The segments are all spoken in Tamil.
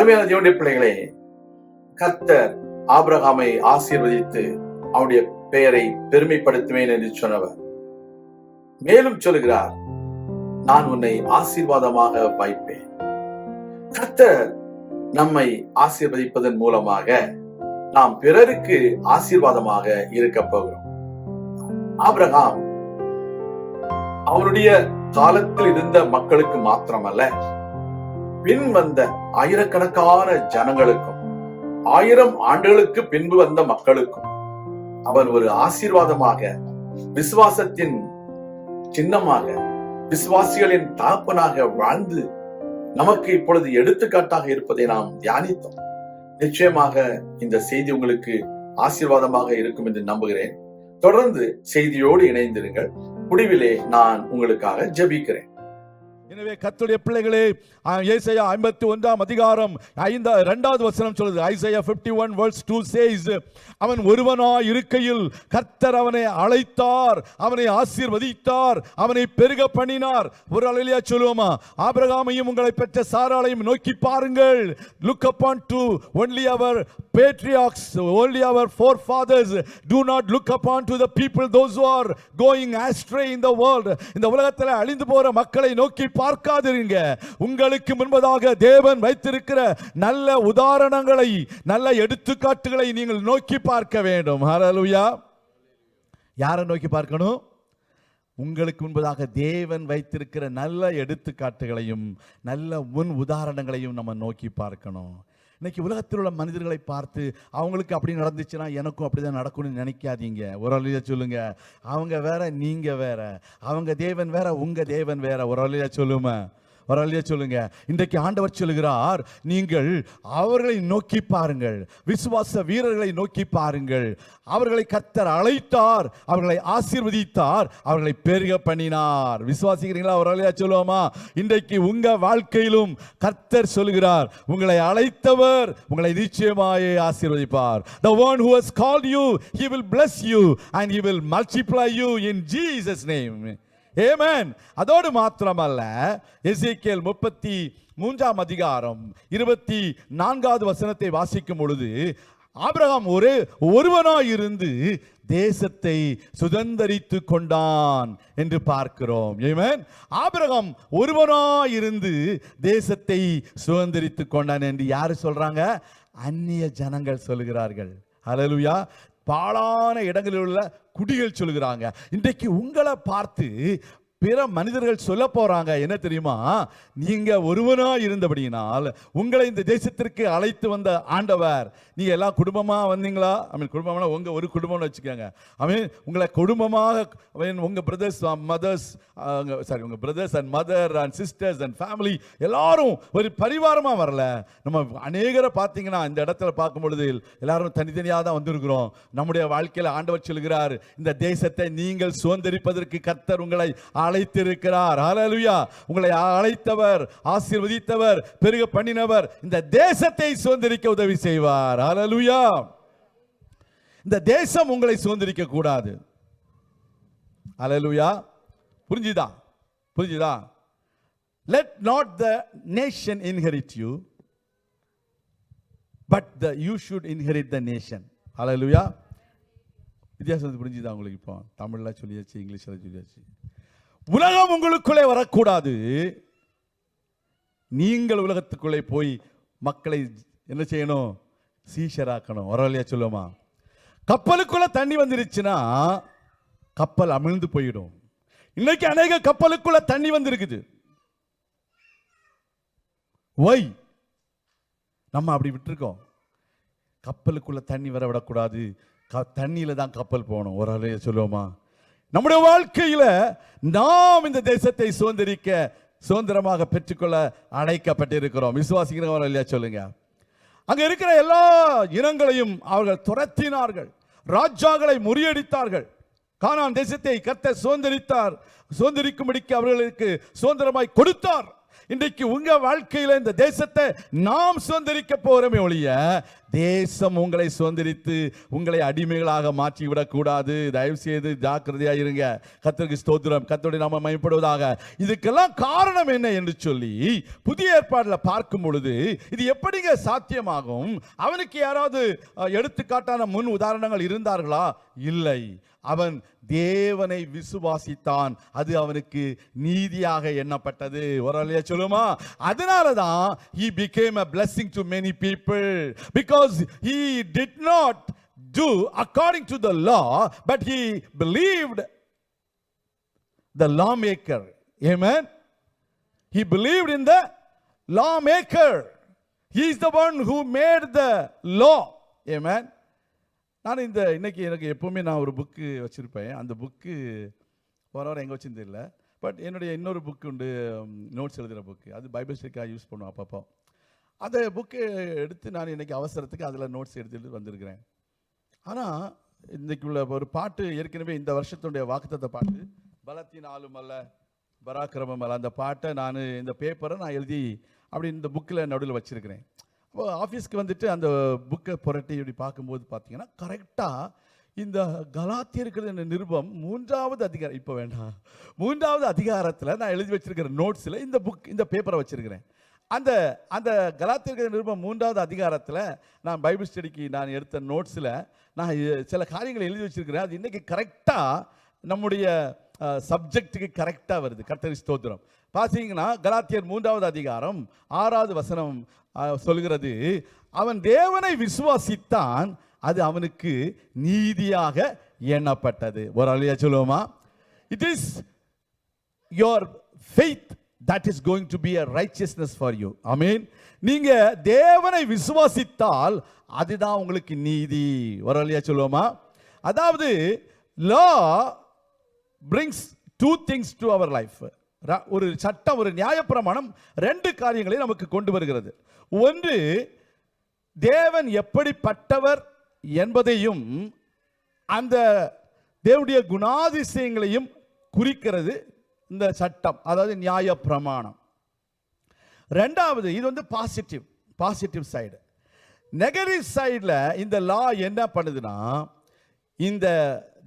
அருமையான தேவனுடைய பிள்ளைகளே கர்த்தர் ஆபிரகாமை ஆசீர்வதித்து அவனுடைய பெயரை பெருமைப்படுத்துவேன் என்று சொன்னவர். மேலும் சொல்கிறார் நான் உன்னை ஆசீர்வாதமாக வாய்ப்பேன் கர்த்தர் நம்மை ஆசீர்வதிப்பதன் மூலமாக நாம் பிறருக்கு ஆசீர்வாதமாக இருக்க போகிறோம். ஆபிரகாம் அவருடைய காலத்தில் இருந்த மக்களுக்கு மாத்திரமல்ல பின் வந்த ஆயிரக்கணக்கான ஜனங்களுக்கும் ஆயிரம் ஆண்டுகளுக்கு பின்பு வந்த மக்களுக்கும் அவன் ஒரு ஆசீர்வாதமாக விசுவாசத்தின் சின்னமாக விசுவாசிகளின் தகப்பனாக வாழ்ந்து நமக்கு இப்பொழுது எடுத்துக்காட்டாக இருப்பதை நாம் தியானித்தோம். நிச்சயமாக இந்த செய்தி உங்களுக்கு ஆசீர்வாதமாக இருக்கும் என்று நம்புகிறேன். தொடர்ந்து செய்தியோடு இணைந்திருங்கள். முடிவிலே நான் உங்களுக்காக ஜெபிக்கிறேன். எனவே கத்துடைய பிள்ளைகளே ஏசையா ஐம்பத்தி ஒன்றாம் அதிகாரம் ஐந்தா இரண்டாவது வசனம் சொல்லுது. Isaiah 51 one verse two says அவன் ஒருவனா இருக்கையில் கர்த்தர் அவனை அழைத்தார் அவனை ஆசீர்வதித்தார் அவனை பெருக பண்ணினார். ஒரு அலையியா சொல்லுவோமா? ஆபிரகாமையும் உங்களை பெற்ற சாராளையும் நோக்கி பாருங்கள். Look upon to only our patriarchs only for forefathers. Do not look up on to the people those are going astray in the world இந்த உலகத்தில் அழிந்து போற மக்களை நோக்கி பார்க்காதிருங்க. உங்களுக்கு முன்பதாக தேவன் வைத்திருக்கிற நல்ல உதாரணங்களை நல்ல எடுத்துக்காட்டுகளை நீங்கள் நோக்கி பார்க்க வேண்டும். ஹரலுயா யாரை நோக்கி பார்க்கணும்? உங்களுக்கு முன்பதாக தேவன் வைத்திருக்கிற நல்ல எடுத்துக்காட்டுகளையும் நல்ல முன் உதாரணங்களையும் நம்ம நோக்கி பார்க்கணும். இன்னைக்கு உலகத்தில் உள்ள மனிதர்களை பார்த்து அவங்களுக்கு அப்படி நடந்துச்சுன்னா எனக்கும் அப்படிதான் நடக்கும்னு நினைக்காதீங்க. ஒரு அழிய சொல்லுங்க. அவங்க வேற நீங்க வேற. அவங்க தேவன் வேற உங்க தேவன் வேற. ஒரு அழிய சொல்லுமா ஒரு சொல்லுங்க. இன்றைக்கு ஆண்டவர் சொல்லுகிறார் நீங்கள் அவர்களை நோக்கி பாருங்கள். விசுவாச வீரர்களை நோக்கி பாருங்கள். அவர்களை கத்தர் அழைத்தார் அவர்களை ஆசீர்வதித்தார் அவர்களை பெருக பண்ணினார். விசுவாசிக்கிறீங்களா? ஒரு சொல்லுவோமா? இன்றைக்கு உங்க வாழ்க்கையிலும் கர்த்தர் சொல்லுகிறார் உங்களை அழைத்தவர் உங்களை நிச்சயமாயே ஆசீர்வதிப்பார். The one who has called you he will bless you and he will multiply you in jesus name. ஏமேன் அதோடு மாத்திரமல்ல எசிக்கேல் முப்பத்தி மூன்றாம் அதிகாரம் இருபத்தி நான்காவது வசனத்தை வாசிக்கும் பொழுது ஆபிரகாம் ஒரு ஒருவனாய் இருந்து தேசத்தை சுதந்திரித்து கொண்டான் என்று பார்க்கிறோம். ஏமேன் ஆபிரகாம் ஒருவனாய் இருந்து தேசத்தை சுதந்திரித்து கொண்டான் என்று யாரு சொல்றாங்க? அந்நிய ஜனங்கள் சொல்லுகிறார்கள். அலலுயா பாழான இடங்களில் உள்ள குடிகள் சொல்லுகிறாங்க. இன்றைக்கு உங்களை பார்த்து பிற மனிதர்கள் சொல்ல போறாங்க. என்ன தெரியுமா? நீங்க ஒருவனா இருந்தபடியினால் உங்களை இந்த தேசத்திற்கு அழைத்து வந்த ஆண்டவர் நீங்கள் எல்லாம் குடும்பமாக வந்தீங்களா? ஐ மீன் குடும்பம்னா உங்கள் ஒரு குடும்பம்னு வச்சுக்கோங்க. ஐ மீன் உங்களை குடும்பமாக உங்கள் பிரதர்ஸ் மதர்ஸ் சாரி உங்கள் brothers and mother and sisters and family எல்லாரும் ஒரு பரிவாரமாக வரல. நம்ம அநேகரை பார்த்தீங்கன்னா இந்த இடத்துல பார்க்கும் பொழுது எல்லாரும் தனித்தனியாக தான் வந்திருக்கிறோம். நம்முடைய வாழ்க்கையில் ஆண்டவர் சொல்கிறார் இந்த தேசத்தை நீங்கள் சுதந்திரிப்பதற்கு கர்த்தர் உங்களை அழைத்திருக்கிறார். ஹalleluya உங்களை அழைத்தவர் ஆசீர்வதித்தவர் பெருக பண்ணினவர் இந்த தேசத்தை சுதந்திரிக்க உதவி செய்வார். ஹலலுயா இந்த தேசம் உங்களை சுதந்திரிக்க கூடாது. அலலுயா புரிஞ்சுதா? புரிஞ்சுதா? Let not the nation inherit you but the you should inherit the nation hallelujah வித்தியாசம் புரிஞ்சுதா உங்களுக்கு இப்போ? தமிழ்ல சொல்லியாச்சு இங்கிலீஷில் சொல்லியாச்சு. உலகம் உங்களுக்குள்ளே வரக்கூடாது. நீங்கள் உலகத்துக்குள்ளே போய் மக்களை என்ன செய்யணும்? சீஷராக்கணும். வரலையா சொல்லுமா கப்பலுக்குள்ள தண்ணி வந்துருச்சுன்னா கப்பல் அமிழ்ந்து போயிடும். இன்னைக்கு அநேக கப்பலுக்குள்ள தண்ணி வந்திருக்குது. ஒய் நம்ம அப்படி விட்டுருக்கோம். கப்பலுக்குள்ள தண்ணி வர விடக்கூடாது. க தண்ணியில தான் கப்பல் போகணும். ஒரு அலைய சொல்லுவோமா? நம்முடைய வாழ்க்கையில நாம் இந்த தேசத்தை சுதந்திரிக்க சுதந்திரமாக பெற்றுக்கொள்ள அழைக்கப்பட்டிருக்கிறோம் விசுவாசிக்கிறவங்க இல்லையா சொல்லுங்க. அங்கே இருக்கிற எல்லா இனங்களையும் அவர்கள் துரத்தினார்கள். ராஜாக்களை முறியடித்தார்கள். கானான் தேசத்தை கத்த சுதந்திரித்தார். சுதந்திரிக்கும்படிக்கு அவர்களுக்கு சுதந்திரமாய் கொடுத்தார். இன்றைக்கு உங்க வாழ்க்கையில இந்த தேசத்தை நாம் சுதந்திரிக்க போறோமே ஒழிய தேசம் உங்களை சுதந்திரித்து உங்களை அடிமைகளாக மாற்றி விடக்கூடாது தயவு செய்து ஜாக்கிரதையா இருங்க. கத்திரிக்கு ஸ்தோத்திரம். கத்தோடைய நாம மயப்படுவதாக இதுக்கெல்லாம் காரணம் என்ன என்று சொல்லி புதிய ஏற்பாடுல பார்க்கும் பொழுது இது எப்படிங்க சாத்தியமாகும்? அவனுக்கு யாராவது எடுத்துக்காட்டான முன் உதாரணங்கள் இருந்தார்களா? இல்லை. அவன் தேவனை விசுவாசித்தான் அது அவனுக்கு நீதியாக எண்ணப்பட்டது ஒரு ஆளையா சொல்லுமா அதனால தான் he became a blessing to many people because he did not do according to the law but he believed the lawmaker amen he believed in the lawmaker he is the one who made the law amen நான் இந்த இன்றைக்கி எனக்கு எப்போவுமே நான் ஒரு புக்கு வச்சுருப்பேன். அந்த புக்கு வர வர எங்கே வச்சுன்னு தெரியல பட் என்னுடைய இன்னொரு புக்கு உண்டு நோட்ஸ் எழுதுகிற புக்கு அது பைபிள் ஸ்டிக்காக யூஸ் பண்ணுவோம் அப்பப்போ. அந்த புக்கு எடுத்து நான் இன்றைக்கி அவசரத்துக்கு அதில் நோட்ஸ் எடுத்துட்டு வந்திருக்கிறேன். ஆனால் இன்றைக்கு உள்ள ஒரு பாட்டு ஏற்கனவே இந்த வருஷத்துடைய வாக்குத்தத்த பாட்டு பலத்தினாலும் அல்ல பராக்கிரமம் அல்ல. அந்த பாட்டை நான் இந்த பேப்பரை நான் எழுதி அப்படி இந்த புக்கில் நடுவில் வச்சுருக்கிறேன். அப்போ ஆஃபீஸ்க்கு வந்துட்டு அந்த புக்கை புரட்டி இப்படி பார்க்கும்போது பார்த்தீங்கன்னா கரெக்டாக இந்த கலாத்தியர்கள் நிருபம் மூன்றாவது அதிகாரம் இப்போ வேண்டாம். மூன்றாவது அதிகாரத்தில் நான் எழுதி வச்சிருக்கிற நோட்ஸில் இந்த புக் இந்த பேப்பரை வச்சுருக்கிறேன். அந்த அந்த கலாத்தியர்கள் நிருபம் மூன்றாவது அதிகாரத்தில் நான் பைபிள் ஸ்டடிக்கு நான் எடுத்த நோட்ஸில் நான் சில காரியங்களை எழுதி வச்சிருக்கிறேன். அது இன்றைக்கி கரெக்டாக நம்முடைய சப்ஜெக்ட்டுக்கு கரெக்டாக வருது. கர்த்தரி ஸ்தோத்திரம். பார்த்தீங்கன்னா கலாத்தியர் மூன்றாவது அதிகாரம் ஆறாவது வசனம் சொல்கிறது அவன் தேவனை விசுவாசித்தான் அது அவனுக்கு நீதியாக எண்ணப்பட்டது. ஒரு அழியா சொல்லுவோமா? It is your faith that is going to be a righteousness for you I mean நீங்கள் தேவனை விசுவாசித்தால் அதுதான் உங்களுக்கு நீதி. ஒரு வழியா சொல்லுவோமா? அதாவது law brings two things to our life ஒரு சட்டம் ஒரு நியாயப்பிரமாணம் ரெண்டு காரியங்களை நமக்கு கொண்டு வருகிறது. ஒன்று தேவன் எப்படிப்பட்டவர் என்பதையும் அந்த தேவனுடைய குணாதிசயங்களையும் குறிக்கிறது இந்த சட்டம் அதாவது நியாய பிரமாணம் ரெண்டாவது இது வந்து பாசிட்டிவ் பாசிட்டிவ் சைடு நெகட்டிவ் சைடில் இந்த லா என்ன பண்ணுதுன்னா இந்த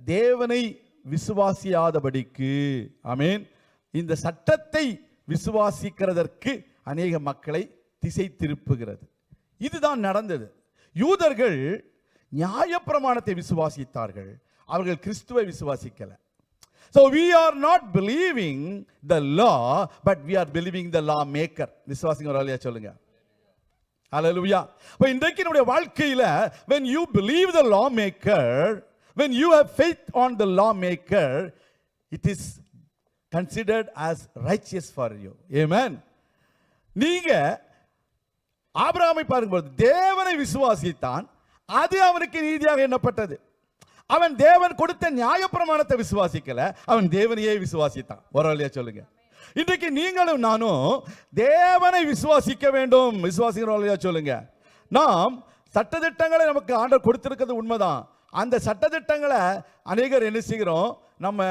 தேவனை விசுவாசியாதபடிக்கு ஆமென் இந்த சட்டத்தை விசுவாசிக்கிறதற்கு அநேக மக்களை திசை திருப்புகிறது. இதுதான் நடந்தது. யூதர்கள் நியாயப்பிரமாணத்தை விசுவாசித்தார்கள். அவர்கள் கிறிஸ்துவை விசுவாசிக்கல. So we are not believing the law but we are believing the law maker விசுவாசிங்க ஒரு சொல்லுங்க. அலலுவியா இப்போ இன்றைக்கு நம்முடைய வாழ்க்கையில when you believe the law maker when you have faith on the law maker it is considered as righteous for you amen நீங்க ஆபிரகாமை பார்க்கும்போது தேவனை விசுவாசித்தான் அது அவனுக்கு நீதியாக எண்ணப்பட்டது. அவன் தேவன் கொடுத்த நியாயப்பிரமாணத்தை விசுவாசிக்கல அவன் தேவனையே விசுவாசித்தான். ஒரு வழியா சொல்லுங்க. இன்றைக்கு நீங்களும் நானும் தேவனை விசுவாசிக்க வேண்டும். விசுவாசிக்கிற வழியா சொல்லுங்க. நாம் சட்டதிட்டங்களை நமக்கு ஆண்டர் கொடுத்திருக்கிறது உண்மைதான். அந்த சட்டதிட்டங்களை அநேகர் என்ன செய்கிறோம்? நம்ம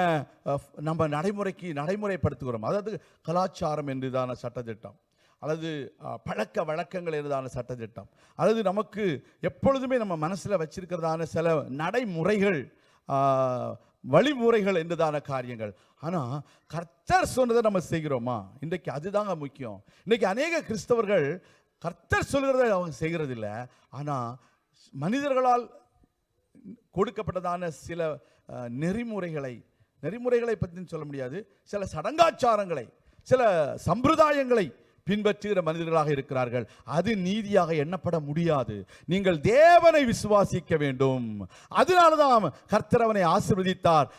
நம்ம நடைமுறைக்கு நடைமுறைப்படுத்துகிறோம். அதாவது கலாச்சாரம் என்றுதான சட்டத்திட்டம். அல்லது பழக்க வழக்கங்கள் என்றதான சட்டத்திட்டம். அல்லது நமக்கு எப்பொழுதுமே நம்ம மனசில் வச்சிருக்கிறதான சில நடைமுறைகள் வழிமுறைகள் என்றதான காரியங்கள். ஆனால் கர்த்தர் சொன்னதை நம்ம செய்கிறோமா? இன்றைக்கு அதுதாங்க முக்கியம். இன்றைக்கி அநேக கிறிஸ்தவர்கள் கர்த்தர் சொல்கிறத அவங்க செய்கிறதில்ல. ஆனால் மனிதர்களால் கொடுக்கப்பட்டதான சில நெறிமுறைகளை நெறிமுறைகளை பற்றின்னு சொல்ல முடியாது. சில சடங்காச்சாரங்களை சில சம்பிரதாயங்களை பின்பற்றுகிற மனிதர்களாக இருக்கிறார்கள். அது நீதியாக எண்ணப்பட முடியாது. நீங்கள் தேவனை விசுவாசிக்க வேண்டும். அதனால தான் கர்த்தர் அவனை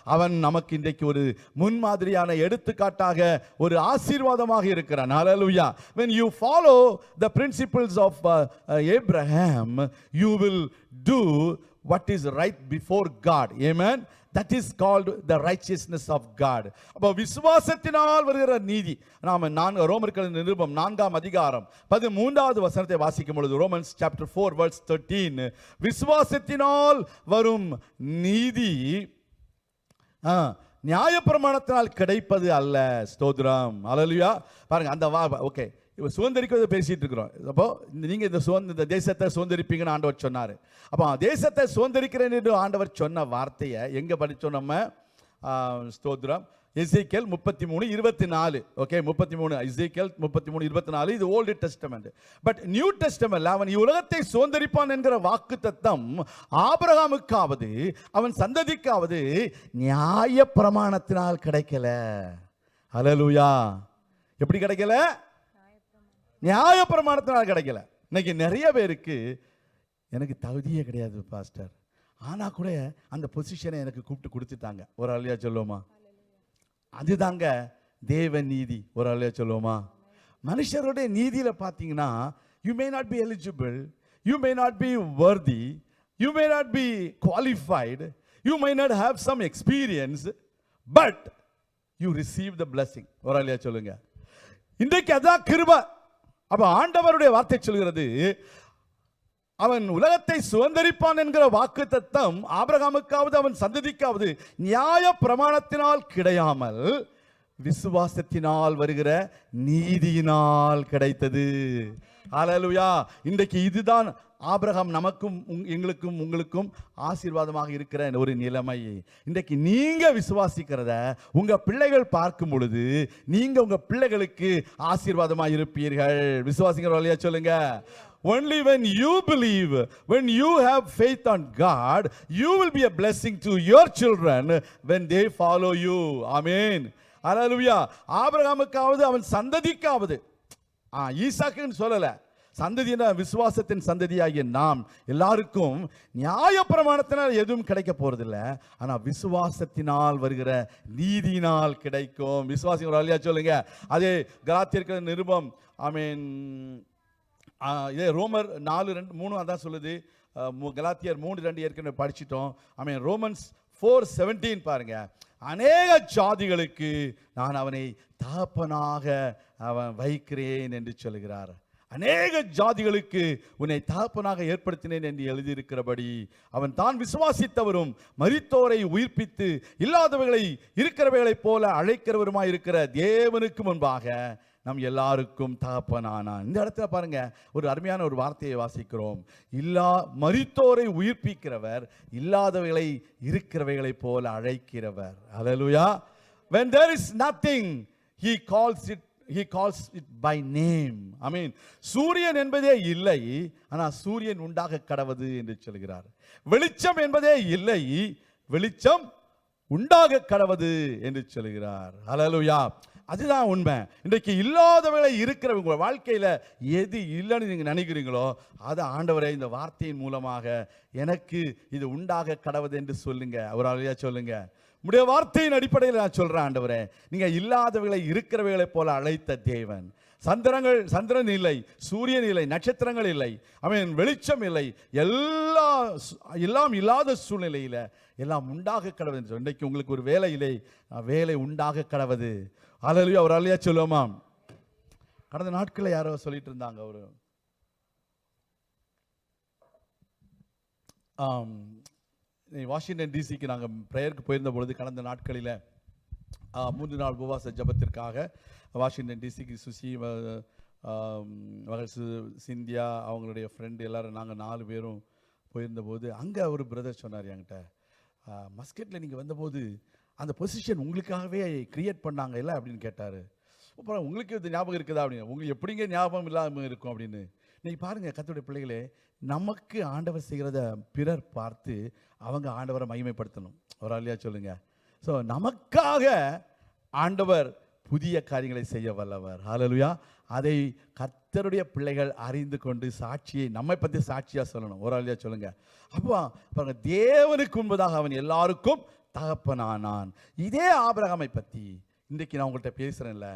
அவன் நமக்கு இன்றைக்கு ஒரு முன்மாதிரியான எடுத்துக்காட்டாக ஒரு ஆசீர்வாதமாக இருக்கிறான். Hallelujah when you follow the principles of uh, uh, Abraham you will do what is right before God amen? That is called the righteousness of God அப்போ விசுவாசத்தினால் வருகிற நீதி. நாம் நான்கு ரோமர்கள் நிருபம் நான்காம் அதிகாரம் பதிமூன்றாவது வசனத்தை வாசிக்கும் பொழுது Romans chapter four words thirteen விசுவாசத்தினால் வரும் நீதி ஆ, நியாயப்பிரமாணத்தினால் கிடைப்பது அல்ல. ஸ்தோத்ரம் அலலியா பாருங்க அந்த வா ஓகே. இப்போ சுதந்திரிக்கிறத பேசிகிட்டு இருக்கிறோம். அப்போ இந்த- இந்த சுதந்திர இந்த தேசத்தை சுதந்திரிப்பீங்கன்னு ஆண்டவர் சொன்னார். அப்போ தேசத்தை சுதந்திரிக்கிறேன் என்று ஆண்டவர் சொன்ன வார்த்தையை எங்கே படித்தோம் நம்ம? ஸ்தோத்ரம் இசைக்கேல் முப்பத்தி மூணு இருபத்தி நாலு ஓகே முப்பத்தி மூணு இசைக்கேல் முப்பத்தி மூணு இருபத்தி நாலு இது old testament but new testament அவன் உலகத்தை சுதந்திரிப்பான் என்கிற வாக்கு தத்தம் ஆபரகாமுக்காவது அவன் சந்ததிக்காவது நியாய பிரமாணத்தினால் கிடைக்கல. அலலுயா எப்படி கிடைக்கல? நியாய பிரமாணத்தினால் கிடைக்கல. இன்னைக்கு நிறைய பேருக்கு எனக்கு தகுதியே கிடையாது பாஸ்டர். ஆனால் கூட அந்த பொசிஷனை எனக்கு கூப்பிட்டு கொடுத்துட்டாங்க. ஒரு ஆளியா சொல்லுவோமா? அதுதாங்க தேவ நீதி. ஒரு அழியா சொல்லுவோமா? மனுஷருடைய நீதியில் பார்த்தீங்கன்னா you may not be eligible you may not be worthy you may not be qualified you might not have some experience but you receive the blessing. ஒரு ஆளியா சொல்லுங்க. இன்றைக்கு அதான் கிருபை. அப்ப ஆண்டவருடைய வார்த்தை சொல்கிறது அவன் உலகத்தை சுதந்திரிப்பான் என்கிற வாக்கு தத்தம் ஆபிரகாமுக்காவது அவன் சந்ததிக்காவது நியாய பிரமாணத்தினால் கிடையாமல் விசுவாசத்தினால் வருகிற நீதியினால் கிடைத்தது. ஹalleluya. இன்றைக்கு இதுதான் ஆபிரகாம் நமக்கும் உங்- எங்களுக்கும் உங்களுக்கும் ஆசீர்வாதமாக இருக்கிற ஒரு நிலைமை இன்றைக்கு நீங்க விசுவாசிக்கிறத உங்க பிள்ளைகள் பார்க்கும் பொழுது நீங்க உங்க பிள்ளைகளுக்கு ஆசீர்வாதமாக இருப்பீர்கள் விசுவாசிக்கிற வழியா சொல்லுங்க Only when you believe, when you have faith on God, you will be a blessing to your children when they follow you. Amen. Hallelujah. ஆபிரகாமுக்காவது அவன் சந்ததிக்காவது ஈசாக்குன்னு சொல்லல சந்ததினா விசுவாசத்தின் சந்ததியாகிய நாம் எல்லாருக்கும் நியாய பிரமாணத்தினால் எதுவும் கிடைக்க போறதில்ல. ஆனால் விசுவாசத்தினால் வருகிற நீதியினால் கிடைக்கும். விசுவாசிகள் வழியா சொல்லுங்க. அதே கலாத்தியர்கள் நிருபம் ஐ மீன் இதே ரோமர் நாலு ரெண்டு மூணு அதான் சொல்லுது. கலாத்தியர் மூணு ரெண்டு ஏற்கனவே படிச்சிட்டோம். I mean Romans four seventeen பாருங்க. அநேக ஜாதிகளுக்கு நான் அவனை தகப்பனாக அவன் வைக்கிறேன் என்று சொல்கிறார் அநேக ஜாதிகளுக்கு உன்னை தகப்பனாக ஏற்படுத்தினேன் என்று எழுதியிருக்கிறபடி அவன் தான் விசுவாசித்தவரும் மறித்தோரை உயிர்ப்பித்து இல்லாதவர்களை இருக்கிறவைகளைப் போல அழைக்கிறவருமாய் இருக்கிற தேவனுக்கு முன்பாக நம் எல்லாருக்கும் தகப்பனானான். இந்த இடத்துல பாருங்க ஒரு அருமையான ஒரு வார்த்தையை வாசிக்கிறோம். இல்லா மறித்தோரை உயிர்ப்பிக்கிறவர் இல்லாதவைகளை இருக்கிறவைகளைப் போல அழைக்கிறவர். Hallelujah when there is nothing he calls it he calls it by name I mean சூரியன் என்பதே இல்லை ஆனா சூரியன் உண்டாக கடவது என்று சொல்கிறார். வெளிச்சம் என்பதே இல்லை வெளிச்சம் உண்டாக கடவது என்று சொல்கிறார். அலலுயா அதுதான் உண்மை. இன்றைக்கு இல்லாதவர்களை இருக்கிறவங்க உங்க வாழ்க்கையில எது இல்லைன்னு நீங்க நினைக்கிறீங்களோ அதை ஆண்டவரே இந்த வார்த்தையின் மூலமாக எனக்கு இது உண்டாக கடவுது என்று சொல்லுங்க. ஒரு ஆளையா சொல்லுங்க? உடைய வார்த்தையின் அடிப்படையில் நான் சொல்கிறேன் ஆண்டவரே. நீங்க இல்லாதவர்களை இருக்கிறவைகளைப் போல அழைத்த தேவன். சந்திரங்கள் சந்திரன் இல்லை சூரியன் இல்லை நட்சத்திரங்கள் இல்லை அவன் வெளிச்சம் இல்லை. எல்லா எல்லாம் இல்லாத சூழ்நிலையில எல்லாம் உண்டாக கடவுது இன்றைக்கு உங்களுக்கு ஒரு வேலை இல்லை வேலை உண்டாக கடவுது. அலலுயா அவர் அலையா சொல்லுவோமா? கடந்த நாட்களில் யாரோ சொல்லிட்டு இருந்தாங்க அவர். ஆம், வாஷிங்டன் டிசிக்கு நாங்கள் ப்ரேயருக்கு போயிருந்த பொழுது கடந்த நாட்களில் மூன்று நாள் உபவாச ஜெபத்திற்காக வாஷிங்டன் டிசிக்கு சுசி மகள் சிந்தியா அவங்களுடைய ஃப்ரெண்டு எல்லோரும் நாங்கள் நாலு பேரும் போயிருந்தபோது அங்கே ஒரு பிரதர் சொன்னார் என்கிட்ட. மஸ்கெட்டில் நீங்கள் வந்தபோது அந்த பொசிஷன் உங்களுக்காகவே க்ரியேட் பண்ணாங்க இல்லை அப்படின்னு கேட்டார். அப்புறம் உங்களுக்கு இது ஞாபகம் இருக்குதா அப்படின்னு உங்களுக்கு எப்படிங்க ஞாபகம் இல்லாமல் இருக்கும் அப்படின்னு. நீங்க பாருங்க கத்துடைய பிள்ளைகளே நமக்கு ஆண்டவர் செய்கிறத பிறர் பார்த்து அவங்க ஆண்டவரை மகிமைப்படுத்தணும். ஒரு ஆளியா சொல்லுங்க. ஸோ நமக்காக ஆண்டவர் புதிய காரியங்களை செய்ய வல்லவர். ஹalleluya அதை கர்த்தருடைய பிள்ளைகள் அறிந்து கொண்டு சாட்சியை நம்மை பற்றி சாட்சியா சொல்லணும். ஒரு ஆளியா சொல்லுங்க. அப்போ பாருங்க தேவனுக்கு முன்பதாக அவன் எல்லாருக்கும் தகப்பனானான். இதே ஆபரகமை பற்றி இன்றைக்கு நான் உங்கள்கிட்ட பேசுறேன்ல.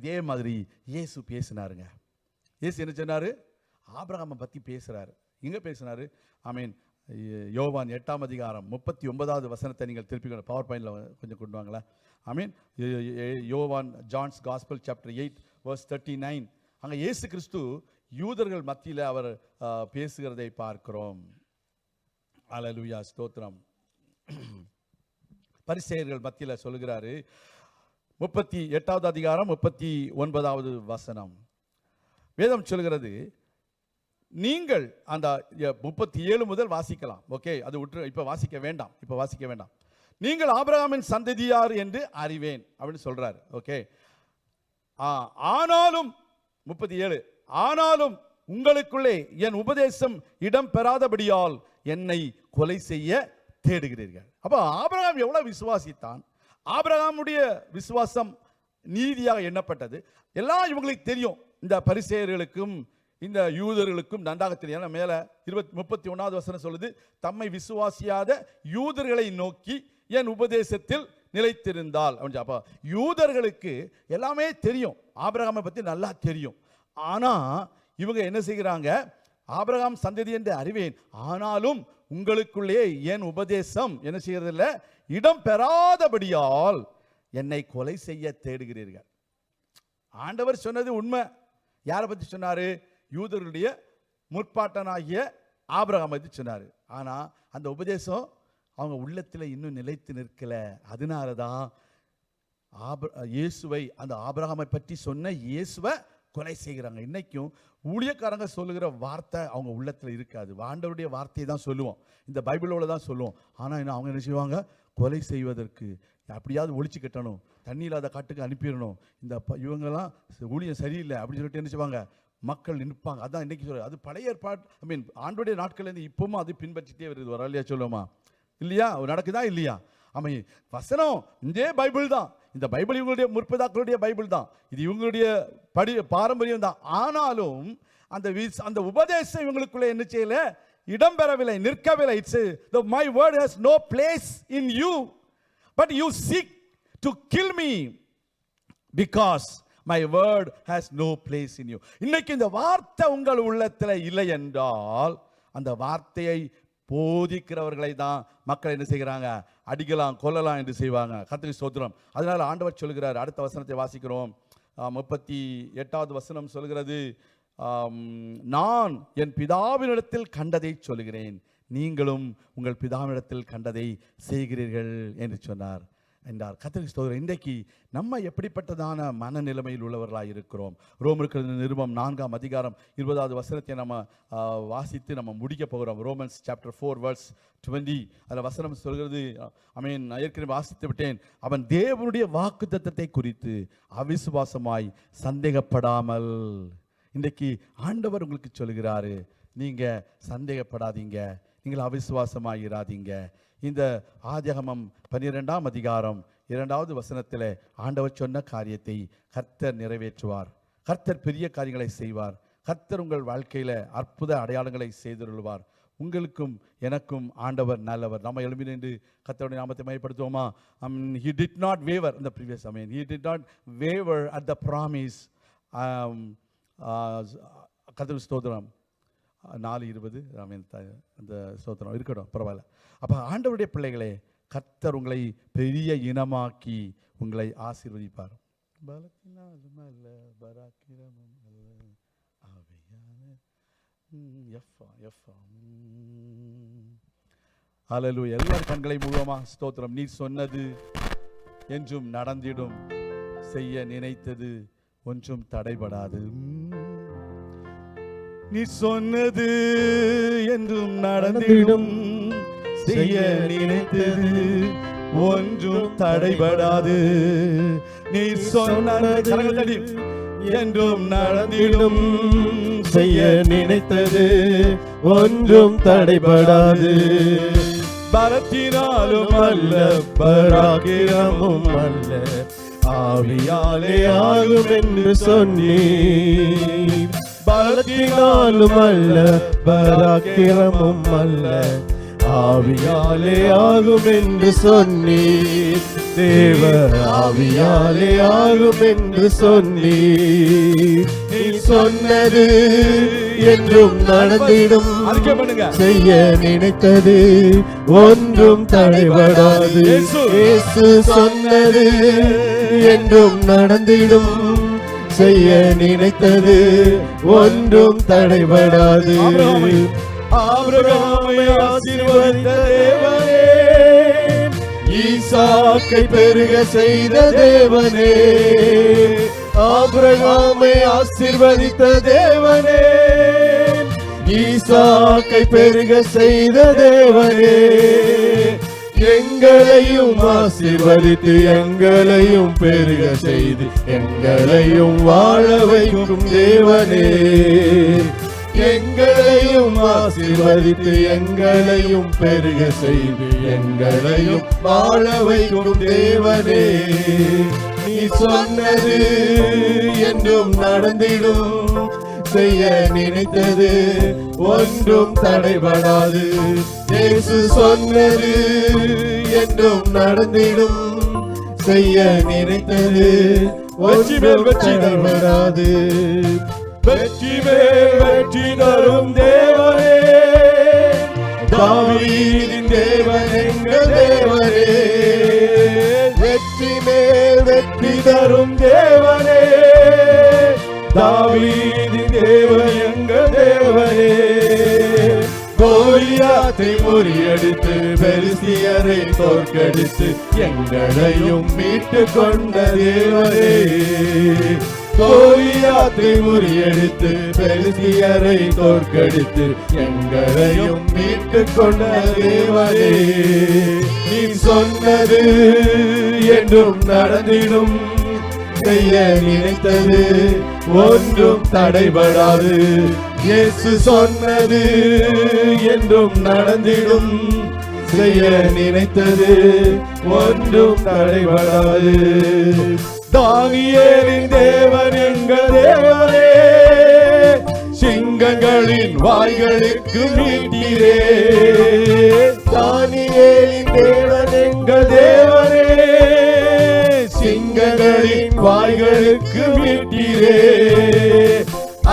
இதே மாதிரி இயேசு பேசினாருங்க. இயேசு என்ன சொன்னாரு? ஆபிரகாமை பற்றி பேசுகிறார் இங்கே பேசினாரு ஐ மீன் யோவான் எட்டாம் அதிகாரம் முப்பத்தி ஒன்பதாவது வசனத்தை நீங்கள் திருப்பி பவர் பாயிண்டில் கொஞ்சம் கொண்டு வாங்களா ஐ மீன் யோவான் John's gospel chapter eight verse thirty nine அங்கே இயேசு கிறிஸ்து யூதர்கள் மத்தியில் அவர் பேசுகிறதை பார்க்கிறோம். அலலுயா ஸ்தோத்திரம். பரிசெயர்கள் மத்தியில் சொல்லுகிறாரு முப்பத்தி எட்டாவது அதிகாரம் முப்பத்தி ஒன்பதாவது வசனம். வேதம் சொல்கிறது நீங்கள் அந்த முப்பத்தி ஏழு முதல் வாசிக்கலாம். ஓகே அது விட்டு இப்போ வாசிக்க வேண்டாம் இப்போ வாசிக்க வேண்டாம். நீங்கள் ஆபிரகாமின் சந்ததியார் என்று அறிவேன் அப்படின்னு சொல்றாரு. ஓகே. ஆனாலும் முப்பத்தி ஏழு ஆனாலும் உங்களுக்குள்ளே என் உபதேசம் இடம் பெறாதபடியால் என்னை கொலை செய்ய தேடுகிறீர்கள். அப்போ ஆபிரகாம் எவ்வளவு விசுவாசித்தான்? ஆபிரகாமுடைய விசுவாசம் நீதியாக எண்ணப்பட்டது. எல்லாம் இவங்களுக்கு தெரியும். இந்த பரிசெயர்களுக்கும் இந்த யூதர்களுக்கும் நன்றாக தெரியும். மேலே இருபத்தி முப்பத்தி ஒன்றாவது வசனம் சொல்லுது தம்மை விசுவாசியாத யூதர்களை நோக்கி என் உபதேசத்தில் நிலைத்திருந்தால் அப்படின்னு அப்போ யூதர்களுக்கு எல்லாமே தெரியும். ஆபிரகாமை பற்றி நல்லா தெரியும். ஆனால் இவங்க என்ன செய்கிறாங்க? ஆபிரகாம் சந்ததி என்று அறிவேன். ஆனாலும் உங்களுக்குள்ளே என் உபதேசம் என்ன செய்யறதில்ல இடம் பெறாதபடியால் என்னை கொலை செய்ய தேடுகிறீர்கள். ஆண்டவர் சொன்னது உண்மை. யாரை பற்றி சொன்னாரு? யூதருடைய முற்பாட்டனாகிய ஆபரகம் பற்றி சொன்னார். ஆனால் அந்த உபதேசம் அவங்க உள்ளத்தில் இன்னும் நிலைத்து நிற்கலை. அதனால தான் ஆப இயேசுவை அந்த ஆபிரகாமை பற்றி சொன்ன இயேசுவை கொலை செய்கிறாங்க. இன்றைக்கும் ஊழியக்காரங்க சொல்லுகிற வார்த்தை அவங்க உள்ளத்தில் இருக்காது. ஆண்டவருடைய வார்த்தையை தான் சொல்லுவோம். இந்த பைபிளோட தான் சொல்லுவோம். ஆனால் இன்னும் அவங்க என்ன செய்வாங்க? கொலை செய்வதற்கு. அப்படியாவது ஒழிச்சு கட்டணும். தண்ணி இல்லாத காட்டுக்கு அனுப்பிடணும். இந்த இவங்கெல்லாம் ஊழியம் சரியில்லை அப்படின்னு சொல்லிட்டு என்ன செய்வாங்க? மக்கள் நிற்பாங்க. அதான் இன்னைக்கு சொல்ல அது பழைய ஏற்பாடு ஐ மீன் ஆண்டுடைய நாட்கள்லேருந்து இப்பவும் அது பின்பற்றிட்டே வருது. வர இல்லையா சொல்லுவோமா? இல்லையா? நடக்குதா? இல்லையா? அமை வசனம் இதே பைபிள் தான். இந்த பைபிள் இவங்களுடைய முற்பதாக்களுடைய பைபிள் தான். இது இவங்களுடைய படி பாரம்பரியம் தான். ஆனாலும் அந்த விஸ்- அந்த உபதேசம் இவங்களுக்குள்ள என்ன செய்யல? இடம் பெறவில்லை நிற்கவில்லை it's my word has no place in you but you seek to kill me because my word has no place in you இன்னைக்கு இந்த வார்த்தை உங்கள் உள்ளத்தில் இல்லை என்றால் அந்த வார்த்தையை போதிக்கிறவர்களை தான் மக்கள் என்ன செய்கிறாங்க? அடிக்கலாம் கொல்லலாம் என்று செய்வாங்க. கத்திரி சோத்திரம் அதனால ஆண்டவர் சொல்கிறார் அடுத்த வசனத்தை வாசிக்கிறோம். முப்பத்தி எட்டாவது வசனம் சொல்கிறது நான் என் பிதாவினிடத்தில் கண்டதை சொல்கிறேன் நீங்களும் உங்கள் பிதாவினிடத்தில் கண்டதை செய்கிறீர்கள் என்று சொன்னார். என்றார். கத்திரி ஸ்தோத்திரம். இன்றைக்கு நம்ம எப்படிப்பட்டதான மனநிலைமையில் உள்ளவர்களாக இருக்கிறோம்? ரோமருக்கு நிருபம் நான்காம் அதிகாரம் இருபதாவது வசனத்தை நம்ம வாசித்து நம்ம முடிக்க போகிறோம். Romans chapter four words twenty அதில் வசனம் சொல்கிறது ஐ மீன் ஏற்கனவே வாசித்து விட்டேன். அவன் தேவனுடைய வாக்கு குறித்து அவிசுவாசமாய் சந்தேகப்படாமல். இன்றைக்கு ஆண்டவர் உங்களுக்கு சொல்கிறாரு நீங்கள் சந்தேகப்படாதீங்க. நீங்கள் அவிசுவாசமாய் இராதீங்க. இந்த ஆதியாகமம் பன்னிரெண்டாம் அதிகாரம் இரண்டாவது வசனத்தில் ஆண்டவர் சொன்ன காரியத்தை கர்த்தர் நிறைவேற்றுவார். கர்த்தர் பெரிய காரியங்களை செய்வார். கர்த்தர் உங்கள் வாழ்க்கையில அற்புத அடையாளங்களை செய்துள்ளுவார் உங்களுக்கும் எனக்கும் ஆண்டவர் நல்லவர். நம்ம எழுப்பி நின்று கத்தருடைய நாமத்தை மையப்படுத்துவோமா ஹி டிட் நாட் வேவர் இந்த previous amen he did not waver at the promise கர்த்தர் ஸ்தோத்திரம். நாலு இருபது. I அந்த ஸ்தோத்திரம். இருக்கட்டும் பரவாயில்ல. அப்போ ஆண்டவருடைய பிள்ளைகளே கர்த்தர் உங்களை பெரிய இனமாக்கி உங்களை ஆசீர்வதிப்பார். பலத்தினாலும் அல்ல அல்ல. ஆவியான ம், எஃபா அலலு எல்லார் கண்களை மூலமா ஸ்தோத்திரம். நீ சொன்னது என்றும் நடந்திடும். செய்ய நினைத்தது ஒன்றும் தடைபடாது. நீ சொன்னது என்றும் நடந்திடும். செய்ய நினைத்தது ஒன்றும் தடைபடாது. நீ சொன்னது. என்றும் நடந்திடும். செய்ய நினைத்தது ஒன்றும் தடைபடாது. பலத்தினாலும் அல்ல பராக்கிரமும் அல்ல. ஆவியாலே ஆகும் என்று சொன்னீர் பலத்தினாலும் அல்ல பராக்கிரமும் அல்ல. ஆவியாலே ஆகும் என்று சொன்னீர். தேவ ஆவியாலே ஆகும் என்று சொன்னீர். நீ சொன்னது என்றும் நடந்திடும். செய்ய நினைத்தது ஒன்றும் தடைபடாது. சொன்னது என்றும் நடந்திடும். செய்ய நினைத்தது ஒன்றும் தடைபடாது. ஈசாக்கை பெருக செய்த தேவனே. ஆபிரகாமை ஆசீர்வதித்த தேவனே ஈசாக்கை பெருக செய்த தேவனே. எங்களையும் ஆசிர்வதித்து எங்களையும் பெருக செய்து எங்களையும் வாழ வைக்கும் தேவனே. எங்களையும் ஆசிர்வதித்து எங்களையும் பெருக செய்து எங்களையும் வாழ வைக்கும் தேவனே. நீ சொன்னது என்றும் நடந்திடும். செய்ய நினைத்தது. ஒன்றும் தடைபடாது. இயேசு சொன்னது என்றும் நடந்திடும். செய்ய நினைத்தது. ஒன்றும். தடைபடாது. வெற்றி மேல் வெற்றி தரும் தேவனே தாவீதின் தேவன் எங்கள் தேவனே வெற்றி மேல் வெற்றி தரும் தேவனே பெருசியரை தோற்கடித்து எங்களையும் மீட்டு கொண்ட தேவரே கோரியாத்தை முறியடித்து பெருசியரை தோற்கடித்து எங்களையும் மீட்டு கொண்ட தேவரே நீ சொன்னது என்றும் நடந்திடும் செய்ய நினைத்தது ஒன்றும் தடைபடாது. இயேசு சொன்னது என்றும் நடந்திடும். செய்ய நினைத்தது ஒன்றும் தடைபடாது. தானியலின் தேவன் எங்கள் தேவனே சிங்கங்களின் வாய்களுக்கு மீட்டீரே தானியலின் தேவன் எங்கள் தேவனே சிங்கங்களின் வாய்களுக்கு மீட்டீரே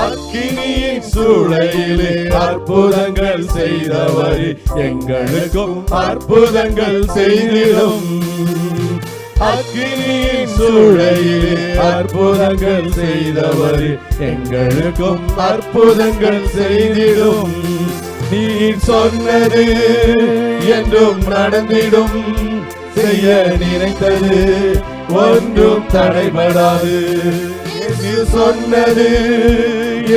அக்கினியின் சூழலிலே அற்புதங்கள் செய்தவர் எங்களுக்கும் அற்புதங்கள் செய்திடும். அக்கினியின் சூளையிலே அற்புதங்கள் செய்தவர் எங்களுக்கும் அற்புதங்கள் செய்திடும். நீ சொன்னது என்றும் நடந்திடும். செய்ய நினைத்தது ஒன்றும் தடைபடாது. நீ சொன்னது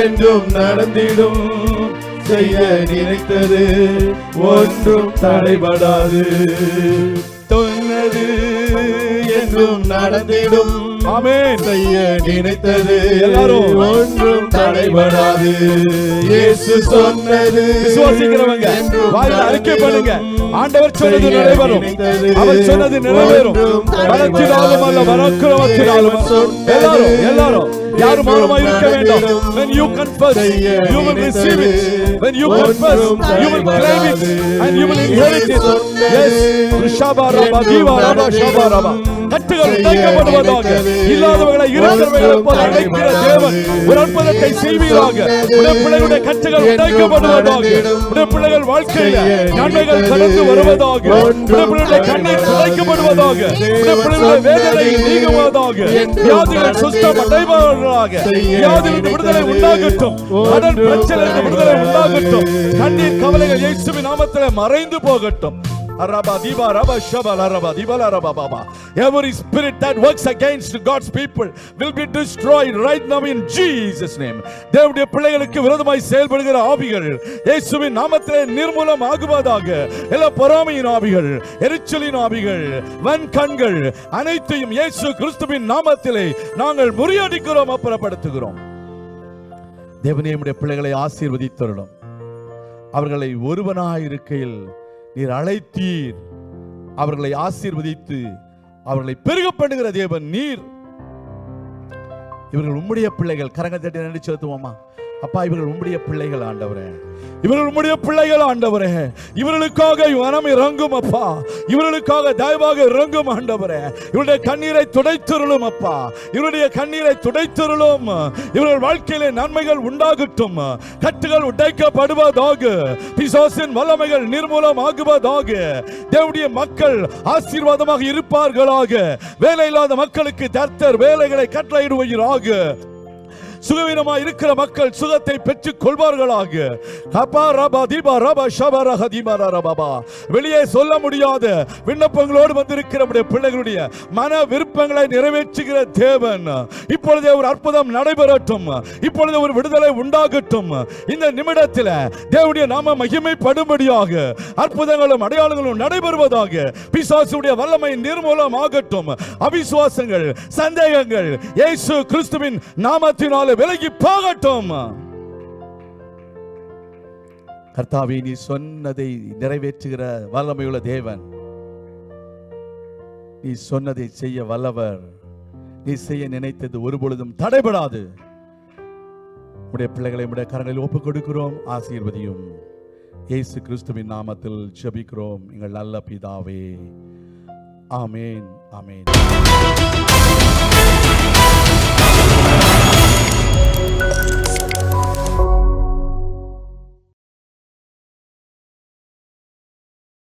என்றும் நடந்திடும். செய்ய நினைத்தது ஒன்றும் தடைபடாது. சொன்னது என்றும் நடந்திடும். ஆமென். செய்ய நினைத்தது எல்லாரும். ஒன்றும் தடைபடாது. இயேசு சொன்னது விசுவாசிக்கிறவங்க வாயில அறிக்கை பண்ணுங்க. ஆண்டவர் சொன்னது நிறைவேறும். அவர் சொன்னது நிறைவேறும். பலத்தினாலும் அல்ல சொன்னது எல்லாரும் எல்லாரும். யாரும் மௌனமா இருக்க வேண்டாம். when you confess you will receive it. when you confess, you will claim it and you will inherit it. Yes. Rishabha Rabba, Diva Rabba, Shabha Rabba. கட்டுகள் உடைக்கப்படுவதாக இல்லாதவர்களை இருக்கிறவர்களை போல அழைக்கிற தேவன் ஒரு அற்புதத்தை செய்வீராக உடைய பிள்ளைகளுடைய கட்டுகள் உடைக்கப்படுவதாக. உடைய பிள்ளைகள் வாழ்க்கையில நன்மைகள் கடந்து வருவதாக. உடைய பிள்ளைகளுடைய கண்ணீர் துடைக்கப்படுவதாக உடைய பிள்ளைகளுடைய வேதனை நீங்குவதாக. வியாதிகள் சுஸ்தம் அடைபவர்களாக. வியாதிலிருந்து விடுதலை உண்டாகட்டும். கடன் பிரச்சனையிலிருந்து விடுதலை உண்டாகட்டும். கண்ணீர் கவலைகள் இயேசுவின் நாமத்திலே மறைந்து போகட்டும். Every spirit that works against God's people will be destroyed right now in Jesus name. தேவனுடைய பிள்ளைகளுக்கு விரோதமாய் செயல்படுகிற ஆவிகள் இயேசுவின் நாமத்திலே நிர்மூலம் ஆகுவதாக. எல்லா பொறாமையின் ஆவிகள் எரிச்சலின் ஆவிகள் வன் கண்கள் அனைத்தையும் இயேசு கிறிஸ்துவின் நாமத்திலே நாங்கள் முறியடிக்கிறோம் அப்புறப்படுத்துகிறோம். தேவனே நம்முடைய பிள்ளைகளை ஆசீர்வதித்தருளும். அவர்களை ஒருவனாய் இருக்கையில் நீர் அழைத்தீர். அவர்களை ஆசீர்வதித்து அவர்களை பெருக பண்ணுகிற தேவன் நீர். இவர்கள் உம்முடைய பிள்ளைகள். கரங்க தட்டி நன்றி செலுத்துவோமா? அப்பா இவர்கள் உம்முடைய பிள்ளைகள் ஆண்டவரே. இவர்கள் உம்முடைய பிள்ளைகள் ஆண்டவரே. இவர்களுக்காக மனம் இறங்கும் அப்பா. இவர்களுக்காக தயவாக இறங்கும் ஆண்டவரே. இவருடைய கண்ணீரை துடைத்தருளும் அப்பா. இவருடைய கண்ணீரை துடைத்தருளும். இவர்கள் வாழ்க்கையிலே நன்மைகள் உண்டாகட்டும். கட்டுகள் உடைக்கப்படுவதாக பிசாசின் வல்லமைகள் நிர்மூலம் ஆகுவதாக தேவடைய மக்கள் ஆசீர்வாதமாக இருப்பார்களாக. வேலை இல்லாத மக்களுக்கு தர்த்தர் வேலைகளை கட்டளையிடுவீராக. சுகவீனமாக இருக்கிற மக்கள் சுகத்தை பெற்றுக் கொள்வார்களாக. கபா ரபா தீபா ரபா ஷபா ரஹ தீபா ரா வெளியே சொல்ல முடியாத விண்ணப்பங்களோடு வந்திருக்கிற நம்முடைய பிள்ளைகளுடைய மன விருப்பங்களை நிறைவேற்றுகிற தேவன். இப்பொழுதே ஒரு அற்புதம் நடைபெறட்டும். இப்பொழுது ஒரு விடுதலை உண்டாகட்டும். இந்த நிமிடத்தில் தேவனுடைய நாம மகிமைப்படும்படியாக அற்புதங்களும் அடையாளங்களும் நடைபெறுவதாக பிசாசுடைய வல்லமை நிர்மூலமாகட்டும். அவிசுவாசங்கள் சந்தேகங்கள் இயேசு கிறிஸ்துவின் நாமத்தினாலே விலகி போகட்டும். கர்த்தாவே நீ சொன்னதை நிறைவேற்றுகிற வல்லமையுள்ள தேவன். நீ சொன்னதை செய்ய வல்லவர். நீ செய்ய நினைத்தது ஒருபொழுதும் தடைபடாது. உடைய பிள்ளைகளை உடைய கரங்களில் ஒப்புக் கொடுக்கிறோம் ஆசீர்வதியும். இயேசு கிறிஸ்துவின் நாமத்தில் ஜபிக்கிறோம் எங்கள் நல்ல பிதாவே. ஆமேன் ஆமேன்.